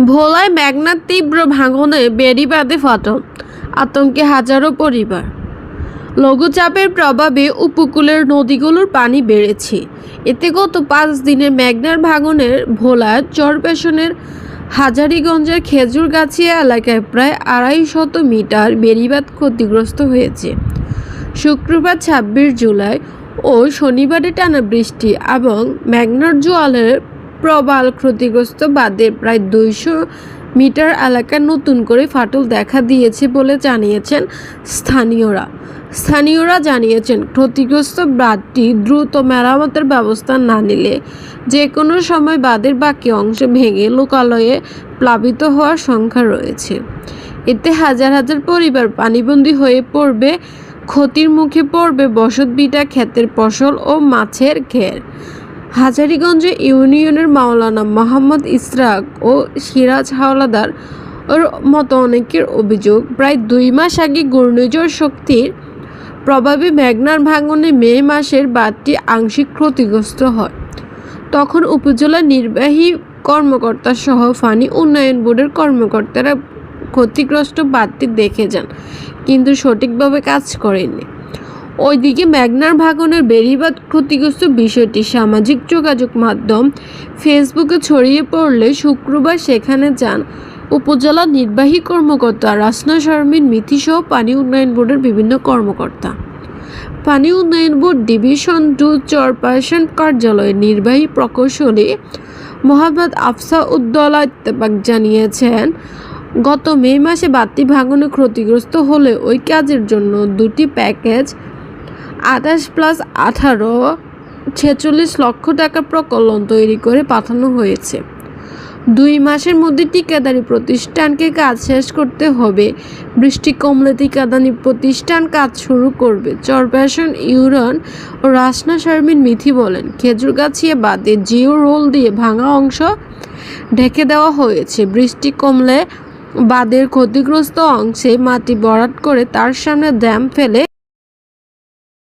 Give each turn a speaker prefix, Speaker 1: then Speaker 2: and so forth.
Speaker 1: ভোলায় মেঘনার তীব্র ভাঙনে বেড়িবাঁধে ফাটল। আতঙ্কে হাজারো পরিবার। লঘুচাপের প্রভাবে উপকূলের নদীগুলোর পানি বেড়েছে। এতে গত পাঁচ দিনে মেঘনার ভাঙনের ভোলার চরপেশনের হাজারীগঞ্জের খেজুরগাছিয়া এলাকায় প্রায় আড়াই শত মিটার বেড়িবাঁধ ক্ষতিগ্রস্ত হয়েছে। শুক্রবার ছাব্বিশ জুলাই ও শনিবারে টানা বৃষ্টি এবং মেঘনার জোয়ালের প্রবাল ক্ষতিগ্রস্ত বাদে প্রায় দুইশো মিটার এলাকা নতুন করে ফাটল দেখা দিয়েছে বলে জানিয়েছেন স্থানীয়রা। স্থানীয়রা জানিয়েছেন, ক্ষতিগ্রস্ত বাঁধটি দ্রুত মেরামতের ব্যবস্থা না নিলে যে কোনো সময় বাঁধের বাকি অংশ ভেঙে লোকালয়ে প্লাবিত হওয়ার সংখ্যা রয়েছে। এতে হাজার হাজার পরিবার পানিবন্দী হয়ে পড়বে, ক্ষতির মুখে পড়বে বসতভিটা ক্ষেতের ফসল ও মাছের ঘের। হাজারীগঞ্জে ইউনিয়নের মাওলানা মোহাম্মদ ইসরাক ও সিরাজ হাওলাদার ওর মতো অনেকের অভিযোগ, প্রায় দুই মাস আগে ঘূর্ণিঝড় শক্তির প্রভাবে মেঘনার ভাঙনে মে মাসের বাঁধটি আংশিক ক্ষতিগ্রস্ত হয়। তখন উপজেলা নির্বাহী কর্মকর্তা সহ ফানি উন্নয়ন বোর্ডের কর্মকর্তারা ক্ষতিগ্রস্ত বাঁধটি দেখে যান, কিন্তু সঠিকভাবে কাজ করেননি। ওইদিকে মেঘনার ভাগনের বেড়িবাদ ক্ষতিগ্রস্ত বিষয়টি সামাজিক যোগাযোগ মাধ্যম ফেসবুকে ছড়িয়ে পড়লে শুক্রবার সেখানে যান উপজেলা নির্বাহী কর্মকর্তা রাসনা শারমিন, মিথিসহ পানি উন্নয়ন বোর্ডের বিভিন্ন কর্মকর্তা। পানি উন্নয়ন বোর্ড ডিভিশন টু চেয়ারপারসন কার্যালয়ের নির্বাহী প্রকৌশলী মোহাম্মদ আফসা উদ্দৌলা ইত্তেফাক জানিয়েছেন, গত মে মাসে বাতি ভাঙনে ক্ষতিগ্রস্ত হলে ওই কাজের জন্য দুটি প্যাকেজ আঠাশ প্লাস আঠারো, ছেচল্লিশ লক্ষ টাকা প্রকল্পন তৈরি করে পাঠানো হয়েছে। দুই মাসের মধ্যে টিকাদারি প্রতিষ্ঠানকে কাজ শেষ করতে হবে। বৃষ্টি কমলে টিকাদারি প্রতিষ্ঠান কাজ শুরু করবে চরপেশন ইউরন ও রাসনা শারমিন মিথি বলেন। খেজুর গাছিয়ে বাদে জিও রোল দিয়ে ভাঙা অংশ ঢেকে দেওয়া হয়েছে। বৃষ্টি কমলে বাঁধের ক্ষতিগ্রস্ত অংশে মাটি ভরাট করে তার সামনে ড্যাম ফেলে